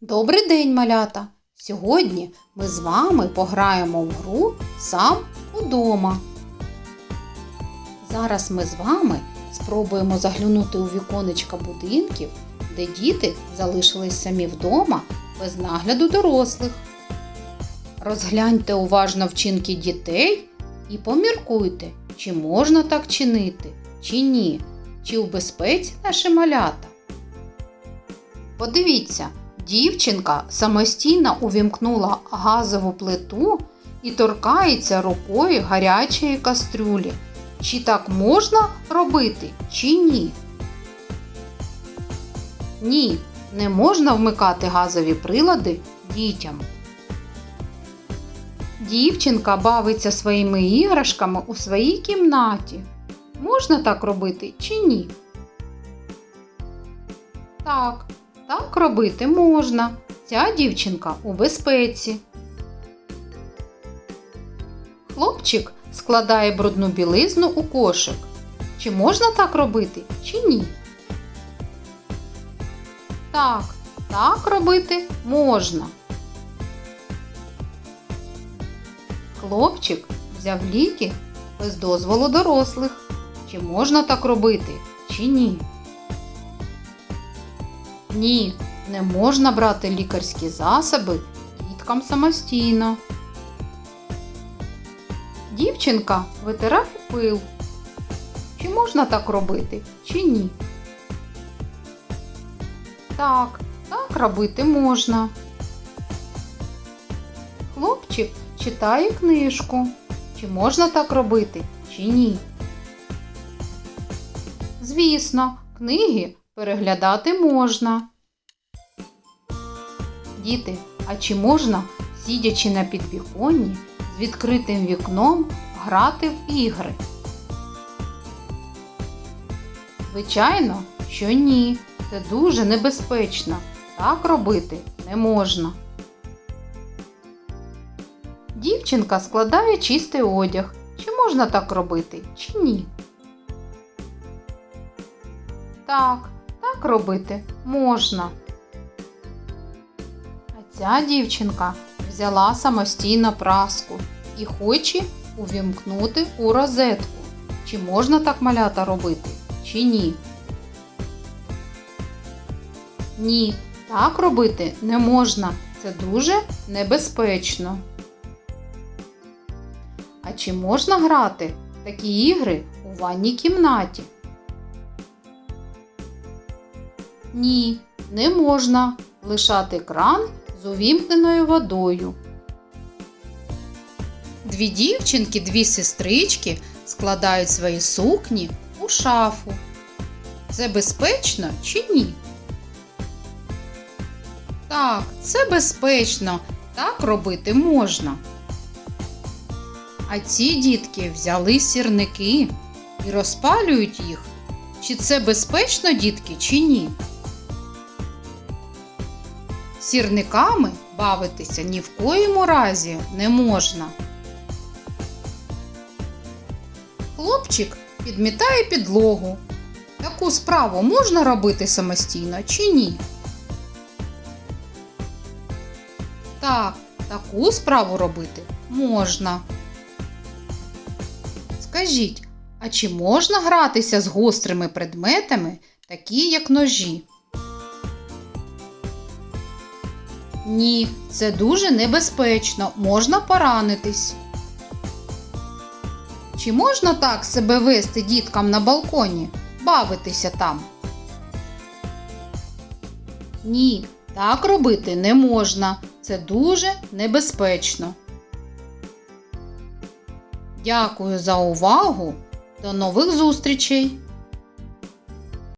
Добрий день, малята! Сьогодні ми з вами пограємо в гру сам удома. Зараз ми з вами спробуємо заглянути у віконечка будинків, де діти залишились самі вдома без нагляду дорослих. Розгляньте уважно вчинки дітей і поміркуйте, чи можна так чинити, чи ні, чи у безпеці наші малята. Подивіться, дівчинка самостійно увімкнула газову плиту і торкається рукою гарячої кастрюлі. Чи так можна робити, чи ні? Ні, не можна вмикати газові прилади дітям. Дівчинка бавиться своїми іграшками у своїй кімнаті. Можна так робити чи ні? Так, так робити можна. Ця дівчинка у безпеці. Хлопчик складає брудну білизну у кошик. Чи можна так робити, чи ні? Так, так робити можна. Хлопчик взяв ліки без дозволу дорослих. Чи можна так робити, чи ні? Ні, не можна брати лікарські засоби діткам самостійно. Дівчинка витирав пил. Чи можна так робити, чи ні? Так, так робити можна. Хлопчик читає книжку. Чи можна так робити, чи ні? Звісно, книги переглядати можна. Діти, а чи можна, сидячи на підвіконні, з відкритим вікном грати в ігри? Звичайно, що ні. Це дуже небезпечно. Так робити не можна. Дівчинка складає чистий одяг. Чи можна так робити, чи ні? Так, так робити можна. А ця дівчинка взяла самостійно праску і хоче увімкнути у розетку. Чи можна так малята робити, чи ні? Ні, так робити не можна. Це дуже небезпечно. А чи можна грати такі ігри у ванній кімнаті? Ні, не можна лишати кран з увімкненою водою. Дві дівчинки, дві сестрички складають свої сукні у шафу. Це безпечно чи ні? Так, це безпечно. Так робити можна. А ці дітки взяли сірники і розпалюють їх. Чи це безпечно, дітки, чи ні? Сірниками бавитися ні в коєму разі не можна. Хлопчик підмітає підлогу. Таку справу можна робити самостійно чи ні? Так, таку справу робити можна. Скажіть, а чи можна гратися з гострими предметами, такі як ножі? Ні, це дуже небезпечно, можна поранитись. Чи можна так себе вести діткам на балконі, бавитися там? Ні, так робити не можна. Це дуже небезпечно. Дякую за увагу. До нових зустрічей!